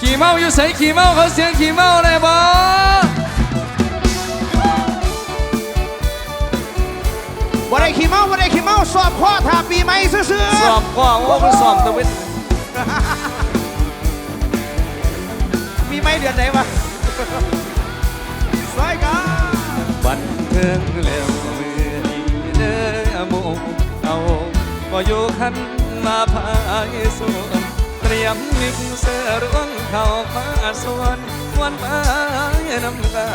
ขี่เมาอยู่ใส่ขี่เมาเขาเสียงขี่เมาเลยบ่บ่ได้ขี้เมาบ่ได้ขี้เมาสอบข้อถ้าปีใหม่ซื่อสอบก็ว่ามันสอบตะเวนๆปีใหม่เดือนไหนวะสวยกันบันเทิงแล้วมือนี้เด้อโมเอาก็อยู่คันมาพายสวนเตรียมมิกเสือร่วงเข้ามาสวนวันไปน้ำตา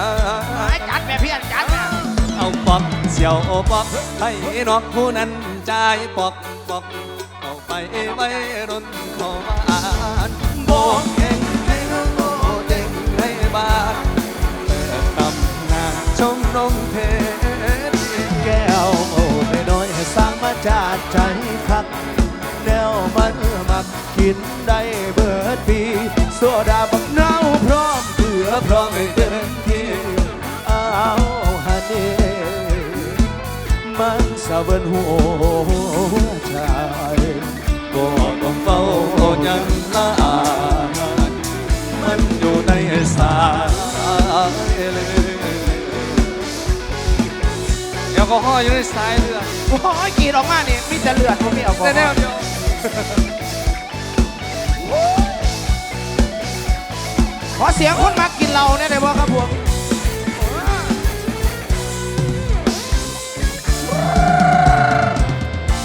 จัดแบบเพี้ยนจัดแบบเอาปอกเสียวปอกให้นอกผู้นั้นใจายปอกปอกเอาไปไว้รนเข้าบ้านบอกเก่งให้โง่เด้งให้บ้านเปิดตำนานชมนมเพชรแก้วโอ้ไม่น้อยให้สร้างมาจากใจคักแนวมันมั กินได้เบิดปีโซดาบักเน่าพร้อมเพื่อพร้อมให้เต็มที่อ้าฮันนี่มันสะเบินหัวใจก็ต้องเฝ้ายังลามันอยู่ในสายเลยแอลกอฮอล์อยู่ในสายเลือดโอ้ยกรีดออกมานี่มีแต่เลือดผมมีแอลกอฮแต่อแนวล์เดียว อเสียงคนมากินเราเนี่ยได้บ่ครับผม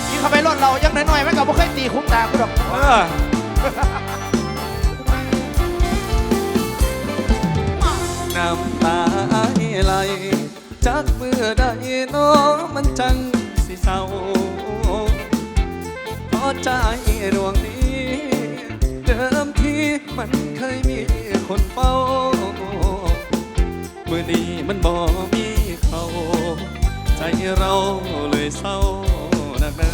กินเข้าไปรถเรายังน้อยๆมันก็บ่เคยตีคุ้มตากูดอกเออน้ำตาไหลจากเมื่อใดน้อมันจังสิเศร้าเพราะใจดวงนี้ เดิมทีมันเคยมี คนเฝ้ามื่อนี้มันบ่มีเขา ใจเราเลยเศร้าหนักหนา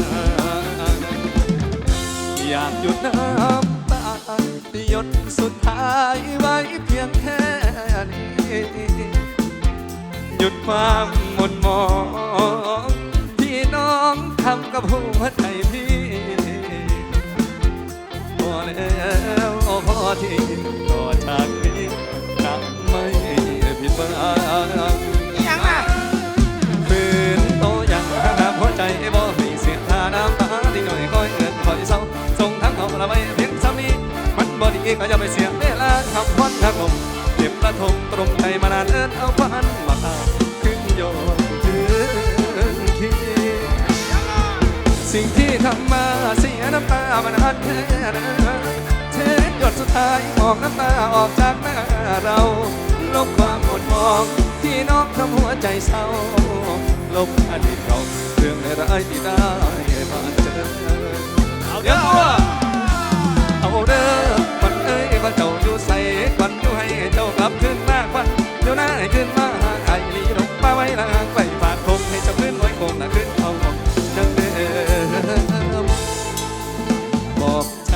อยากหยุดน้ำตาหยดสุดท้ายไว้เพียงแค่นี้หยุดความหมดหมองที่น้องทำกับหัวใจพี่พอแล้วพอที่ต่อากนี้จะไม่ผิดหวังยังน่ะฝืนโตยังน้ำหัวใจบ่ให้เสียทาน้ำตาที่หน่อยคอยเอินคอยเศร้าส่งทั้งเขาละไม่เพียงซ้ำนี้มันบ่ดีก็จะไปเสียเวลาทำวันทักลมเจ็บประทมตรงใจมานานเอินเอาพันมาตาขึ้นโยนถึงคิดสิ่งที่ทำมาเสียน้ำตามันอันแค่ไหนเทหยด สุดท้ายออกน้ำตาออกจากหน้าเราลบความหมดมองที่น้องทำหัวใจเศร้าลบอดีตเราเรื่องร้ายที่ได้มาเจอเอาเดี๋ยวเอาเด้อวันเอ้ยวันเจ้าอยู่ใส่วันอยู่ให้เจ้ากลับขึ้นมาควันเดี๋ยวหน้าให้ขึ้นมาหาไอ้ลีลงมาไว้ละไปฝากคงให้เจ้าขึ้นไว้คงละขึ้นเอาของจังเดิมบอกใจ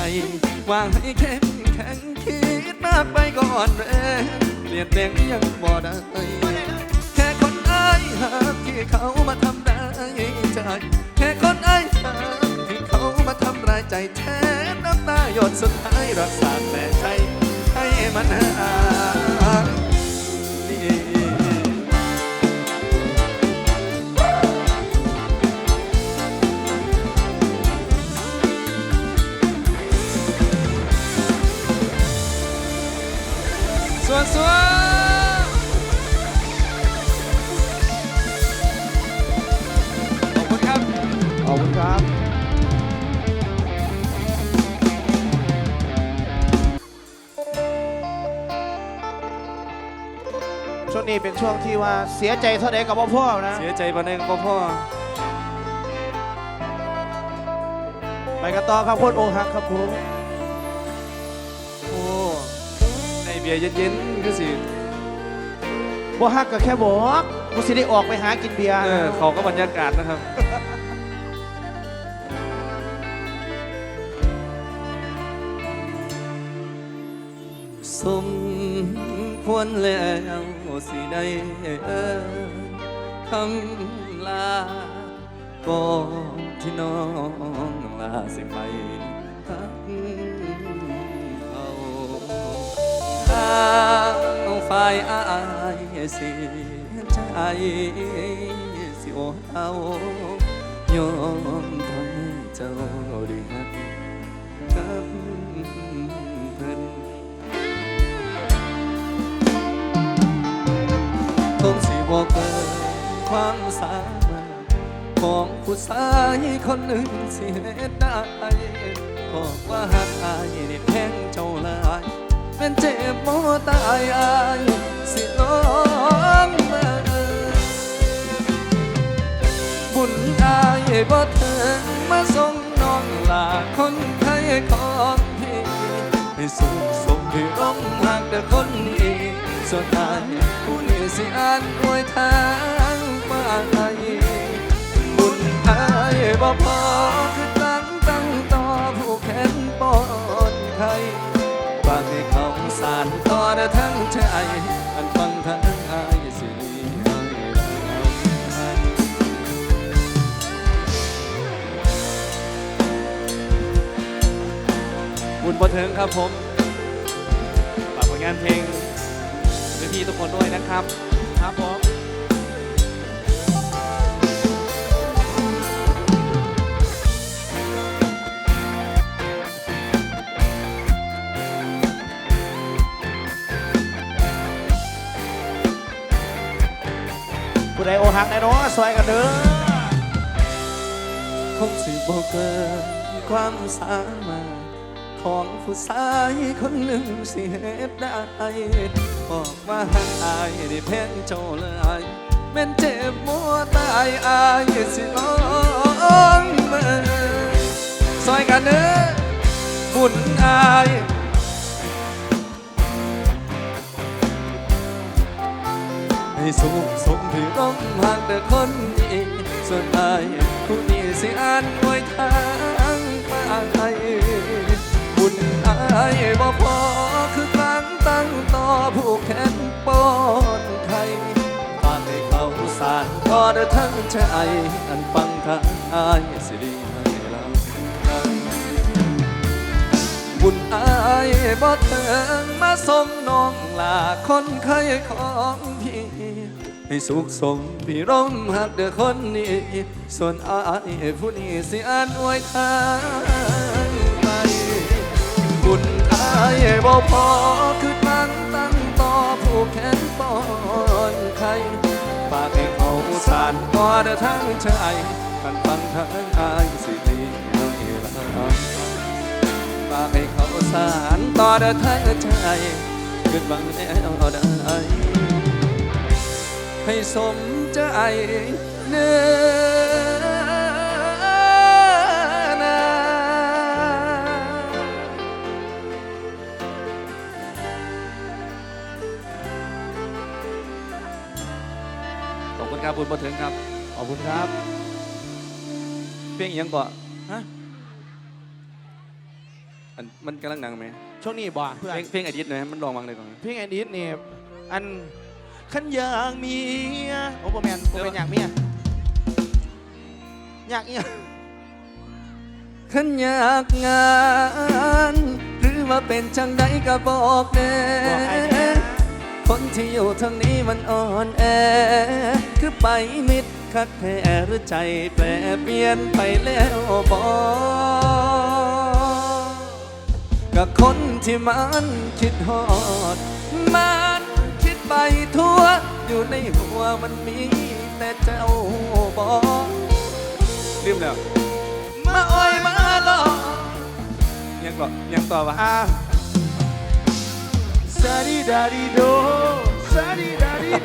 ว่าให้เข้มแข็ งคิดมากไปก่อนเด้เปลี่ยนแปลงยังบ่ได้แค่คนไอ้ายหากที่เขามาทำร้ายใจแค่คนไอ้ายหากที่เขามาทำร้ายใจแทนน้ำตาหยดสุดท้ายรักษาแต่ใจให้มันหาย ส่วนส่วนขอบคุณครับ ขอบคุณครับ ช่วงนี้เป็นช่วงที่ว่าเสียใจเท่าใดกับพ่อนะ เสียใจปานใดก็พ่อ ไปกันต่อครับคนอกหักครับผม บียร์เย็นๆคือสิบ่ฮักก็แค่บอกกูสิได้ออกไปหากินเบียร์เออเขาก็บรรยากาศนะครับ สมควรแล้วสิได้เอ่ยคำลาก่อนที่น้องลาสิไปายอายเสียใจสิโอเอายอมทำให้เจ้าได้หักกับเพิ่นคงสิบอกเกินความสามารถของผู้ชายคนหนึ่งสิเหตุได้บอกว่าหากอายนี่แพงเจ้า เป็นเจ็บโมตายอายสิลองมื่อบุญอายบ่เถึงมาส่งน้องลาคนไทยของพี่ให้สุขสมที่ร่มหักแต่คนนี้ส่วนอายผู้นี้สิอ่านอวยทางมาไปบุญอายบ่พอ บุญบันเทิงครับผมฝากผลงานเพลงพี่ทุกคนด้วยนะครับ ครับผมผู้ใดโอหักในน้อซอยกันเด้อคงสิบ่เกินความสามารถ ของผู้ชายคนหนึ่งสิเหตุได้บอกว่าหักอายได้แพงเจ้าเลยแม่นเจ็บมัวตายอายสิลองเมื่อซอยกันเด้อบุญอายให้สุขสมที่ร่มหากแต่คนนี้ส่วนอายผู้นี้สิอ่านไว้ทางไปบุญอายบ่ พอคือกลางตั้งต่อผู้แขนปอนไทยฝากให้เขาสานก็ได้ทั้งใจอันฟังทางอายสิดีให้เราบุญอายบ่เถิงมาส่งน้องลาคนเคยของพี่ให้สุขสมพี่ร่มหักเด้อคนนี้ ส่วนอายผู้นี้สิอ่านอวยทางไปบุญายบ่พอคือตั้งตั้งต่อผู้แขนปอนไขฝากให้เขาสานต่อเด้อทางใจกันฟังทางอายสิดีให้เราฝากให้เขาสารต่อเดินทางใจขึ้นบังแนวได้ให้สมใจเนื้อ คุณครับบุญมาถึงครับ ขอบคุณครับ เพลงอิหยังก่อนฮะอันมันกำลังดังไหมช่วงนี้บ่เพื่อเพนลงเพลงอดีตหน่อยมันลองฟังเลยก่อนเพี่งไอ้นิดนี่อันขันอยากมีโอ้โหแมนโอเป็นอยากเมียอยากเอียขันอยากงาน หรือว่าเป็นจังใดก็บอกแน่บอกไอ้แน่ คนที่อยู่ทางนี้มันอ่อนแอ คือไปมิดคักแท้หรือใจแปรเปลี่ยนไปแล้วบอกกับคนที่มันคิดฮอด มันคิดไปทั่ว อยู่ในหัวมันมีแต่เจ้าบอกลืมแล้ว มาอ้อยมาลอกยังก่อนยังต่อวะอะซาดิดาดิโด ข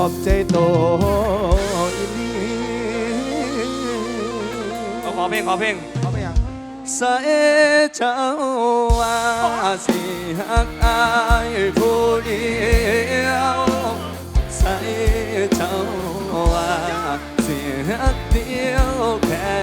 อบใจโตอินดีเอาขอเพลงขอเพลงเขาไปยังใส่เจ้าว่าสิหักอายผู้เดียวใส่เจ้าว่าสิ หักเดียวแค่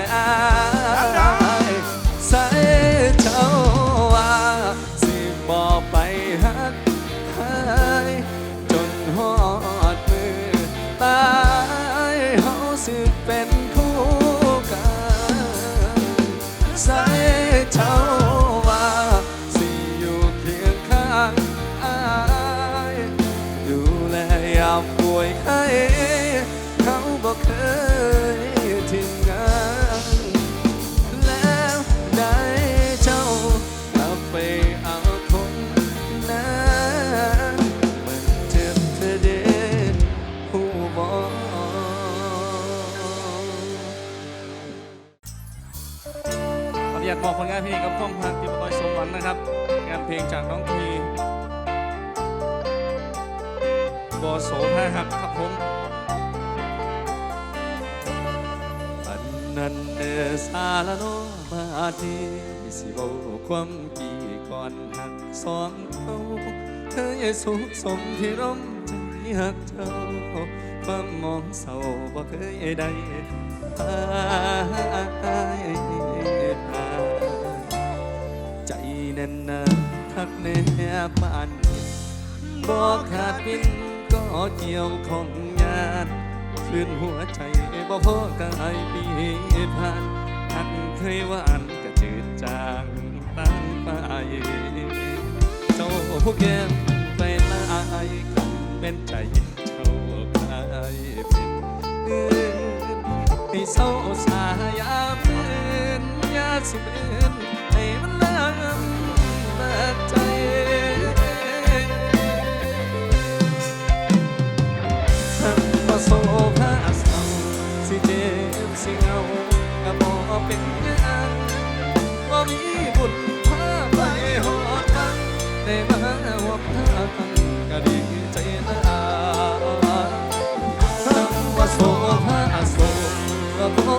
ละโนมาทีสิเบาความกี่ก่อนหักสองเขาเธอยังสุขสมที่ร่มใจหักเจ้าความมองเศร้าบ่เคยได้พายใจแน่นนาทักแนบปานบอกขาดบินก็เกี่ยวของงานคลื่นหัวใจบ่พอกายปีผ่าน เคยหวานก็จืดจางตั้งไปเจ้าผู้แก้มไปลายกันเป็นใจเจ้าพายเป็นอื่นให้เศร้าสายามเดินยาสิเบิน ได้มาหัวทางก็ดีใจหลายทำว่าโสภาโสก็ขอ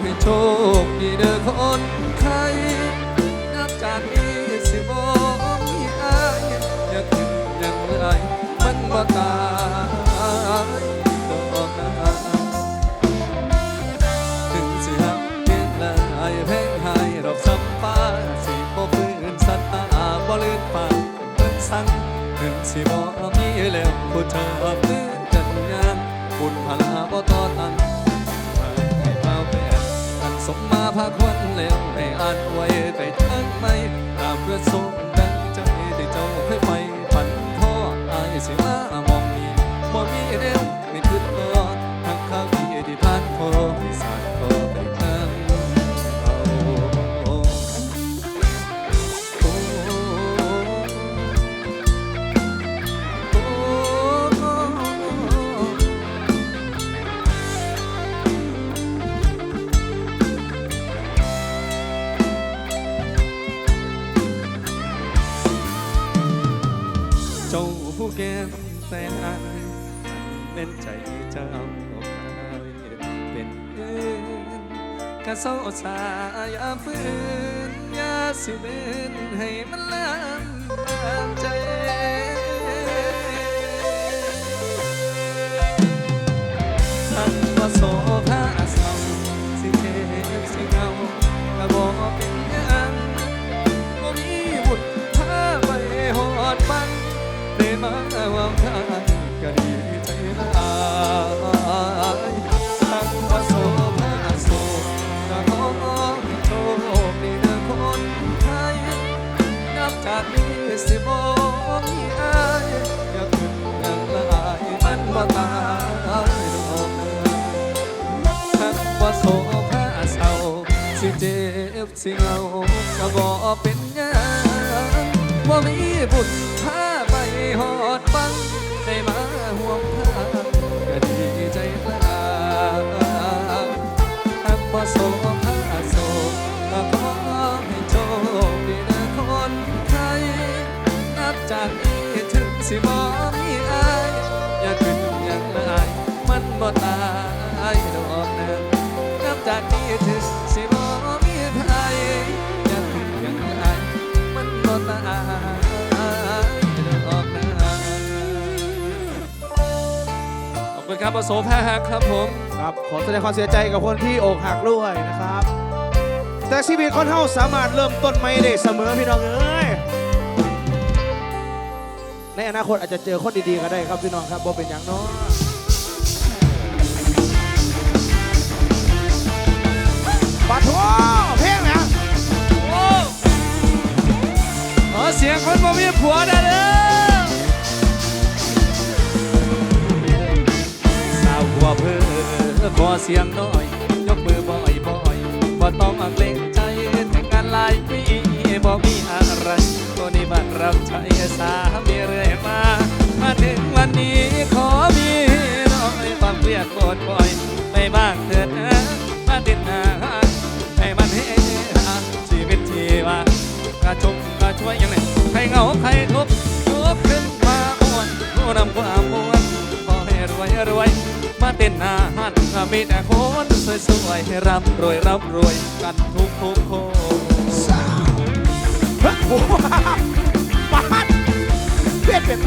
ให้โชคดีเด้อคนไทย สายาฝืนยาสิเบินให้มันลำบากใจท่านว่าโสภาเศร้าสิเจ็บสิเงาก็บอกเป็นยังบ่มีบุญพาไปหอดบังได้มาว่าทางก็ดีใจหลาย จากนี้สิบ่มีอายอยากขึ้นอย่างละอายมันบ่ตายดอกทักว่าโศกพาเศร้าสิเจ็บสิเหงาก็บ่เป็นหยังว่ามีบุญพาไปหอดบังได้มาห่วงทางก็ดีใจหลายทักว่าโศก จากนี้ถึงสิบ่มีอายอย่าขึ้นอย่างละอายมันบ่ตายดอกนะนับจากนี้ถึงสิบ่มีไผอย่าขึ้นอย่างละอายมันบ่ตายดอกนะขอบคุณครับประโสภาครับผม ครับ ขอแสดงความเสียใจกับคนที่อกหักด้วยนะครับ แต่ชีวิตคนเฮาสามารถเริ่มต้นใหม่ได้เสมอพี่น้องเอ้ย ในอนาคตอาจจะเจอคนดีๆก็ได้ครับพี่น้องครับบ่เป็นอย่างน้อยปะโถเพลงนะโอ้ขอเสียงคนบ่มีผัวได้เลยเสียงน้อย ยกมือบ่อยบ่อยบ่ต้องเกรงใจแต่ง ก็นี่บ้านรับใช้สามีเรื่อยมา มาถึงวันนี้ขอมีน้อยความเครียดปวดบ่อยไปบ้างเถิดนะมาติดหาให้มันเฮฮาชีวิตชีวากระชงกระช่วยยังไงใครเหงาใครทุกข์ทุกข์ขึ้นมาอ้วนผู้นำความมวลขอให้รวยรวยมาเต้นอาหารมีแต่คนสวยๆให้ร่ำรวยร่ำรวยกันทุกทุกคน เพี้ยนเป็น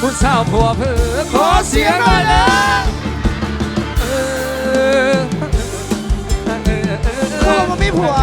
ผู้สาวผัวเพื่อขอเสียงหน่อยนะเออเออเออเออ โอ้มันไม่ผัว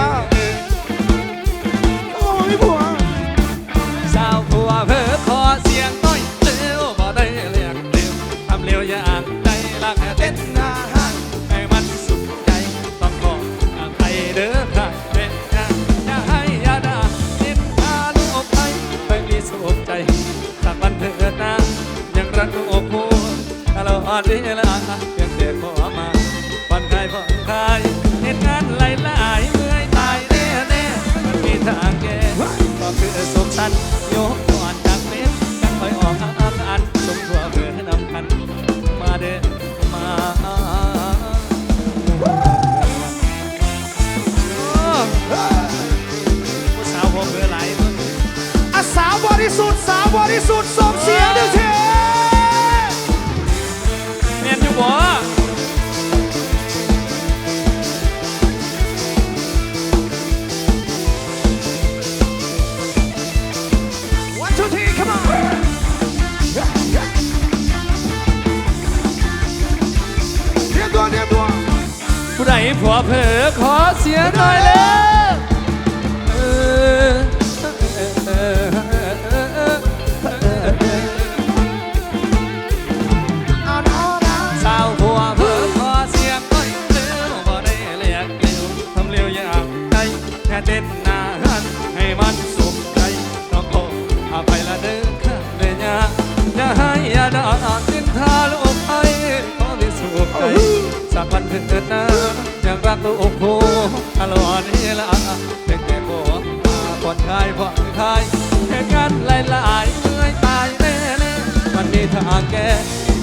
ๆมันมีทางแก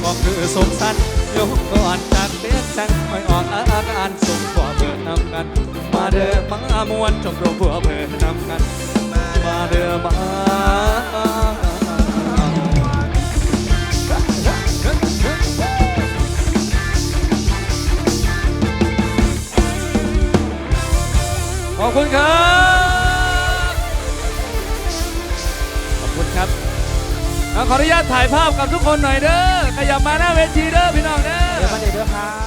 ก็คือสมสันยกก่อนจากเด็กจังคอยออกอาการสมผัวเพื่อนำกัน มาเด้อมามวนชมรมผัวเพื่อนำกัน มาเด้อมาขอบคุณครับ ขออนุญาตถ่ายภาพกับทุกคนหน่อยเด้อขยับมาหน้าเวทีเด้อพี่น้องเด้อ เดี๋ยวมาเดี๋ยวเดี๋ยวครับ